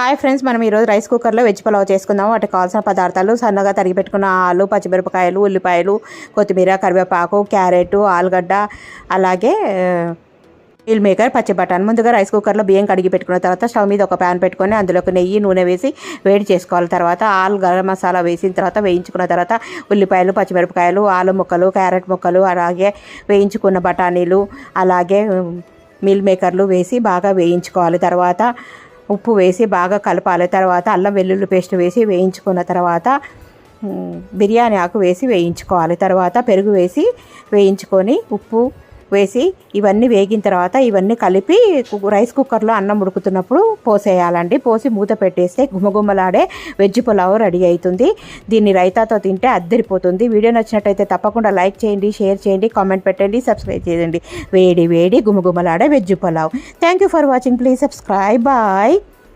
Hi friends మనం ఈరోజు rice కుక్కర్లో వెజ్ పులావ్ చేసుకుందాం వాటికి కావాల్సిన పదార్థాలు సన్నగా తరిగి పెట్టుకున్న ఆలు పచ్చిమిరపకాయలు ఉల్లిపాయలు కొత్తిమీర కరివేపాకు క్యారెట్ ఆలుగడ్డ అలాగే మిల్ మేకర్ పచ్చి బఠాన్. ముందుగా రైస్ కుక్కర్లో బియ్యం కడిగి పెట్టుకున్న తర్వాత స్టవ్ మీద ఒక ప్యాన్ పెట్టుకొని అందులోకి నెయ్యి నూనె వేసి వేడి చేసుకోవాలి. తర్వాత ఆలు గరం మసాలా వేసిన తర్వాత వేయించుకున్న తర్వాత ఉల్లిపాయలు పచ్చిమిరపకాయలు ఆలు ముక్కలు క్యారెట్ ముక్కలు అలాగే వేయించుకున్న బఠానీలు అలాగే మిల్ మేకర్లు వేసి బాగా వేయించుకోవాలి. తర్వాత ఉప్పు వేసి బాగా కలపాలి. తర్వాత అల్లం వెల్లుల్లి పేస్ట్ వేసి వేయించుకున్న తర్వాత బిర్యానీ ఆకు వేసి వేయించుకోవాలి. తర్వాత పెరుగు వేసి వేయించుకొని ఉప్పు వేసి ఇవన్నీ వేగిన తర్వాత ఇవన్నీ కలిపి రైస్ కుక్కర్లో అన్నం ఉడుకుతున్నప్పుడు పోసేయాలండి. పోసి మూత పెట్టేస్తే గుమగుమలాడే వెజ్ పులావ్ రెడీ అవుతుంది దీన్ని రైతాతో తింటే అద్దరిపోతుంది. వీడియో నచ్చినట్టయితే తప్పకుండా లైక్ చేయండి షేర్ చేయండి కామెంట్ పెట్టండి సబ్స్క్రైబ్ చేయండి. వేడి వేడి గుమగుమలాడే veg pulao. Thank you for watching. Please subscribe. Bye.